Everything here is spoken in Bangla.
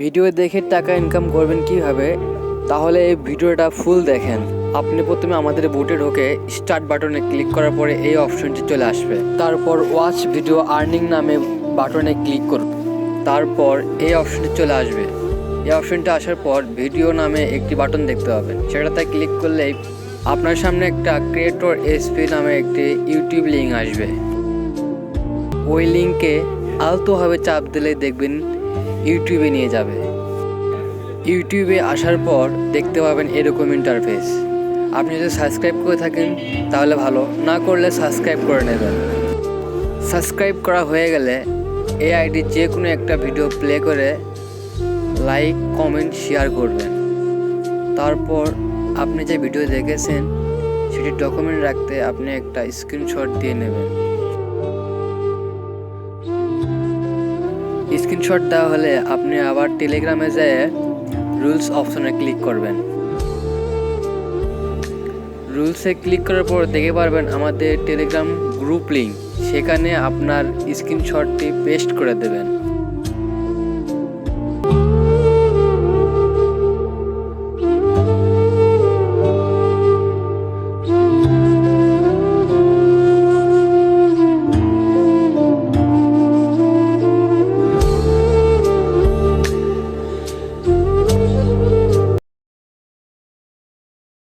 ভিডিও দেখে টাকা ইনকাম করবেন কীভাবে, তাহলে এই ভিডিওটা ফুল দেখেন। আপনি প্রথমে আমাদের বুটে ঢোকে স্টার্ট বাটনে ক্লিক করার পরে এই অপশনটি চলে আসবে। তারপর ওয়াচ ভিডিও আর্নিং নামে বাটনে ক্লিক করুন। তারপর এই অপশনটি চলে আসবে। এই অপশনটা আসার পর ভিডিও নামে একটি বাটন দেখতে পাবেন। সেটাতে ক্লিক করলেই আপনার সামনে একটা ক্রিয়েটর এসপি নামে একটি ইউটিউব লিঙ্ক আসবে। ওই লিঙ্কে আলতোভাবে চাপ দিলে দেখবেন ইউটিউবে নিয়ে যাবে। ইউটিউবে আসার পর দেখতে পাবেন এরকম ইন্টারফেস আপনি যদি সাবস্ক্রাইব করে থাকেন, তাহলে ভালো। না করলে সাবস্ক্রাইব করে নেবেন। সাবস্ক্রাইব করা হয়ে গেলে এই আইডির যে কোনো একটা ভিডিও প্লে করে লাইক কমেন্ট শেয়ার করবেন। তারপর আপনি যে ভিডিও দেখেছেন, সেটি ডকুমেন্ট রাখতে আপনি একটা স্ক্রিনশট দিয়ে নেবেন। স্ক্রিনশট দেওয়া হলে আপনি আবার টেলিগ্রামে যেয়ে রুলস অপশনে ক্লিক করবেন। রুলসে ক্লিক করার পর দেখে পারবেন আমাদের টেলিগ্রাম গ্রুপ লিঙ্ক। সেখানে আপনার স্ক্রিনশটটি পেস্ট করে দেবেন।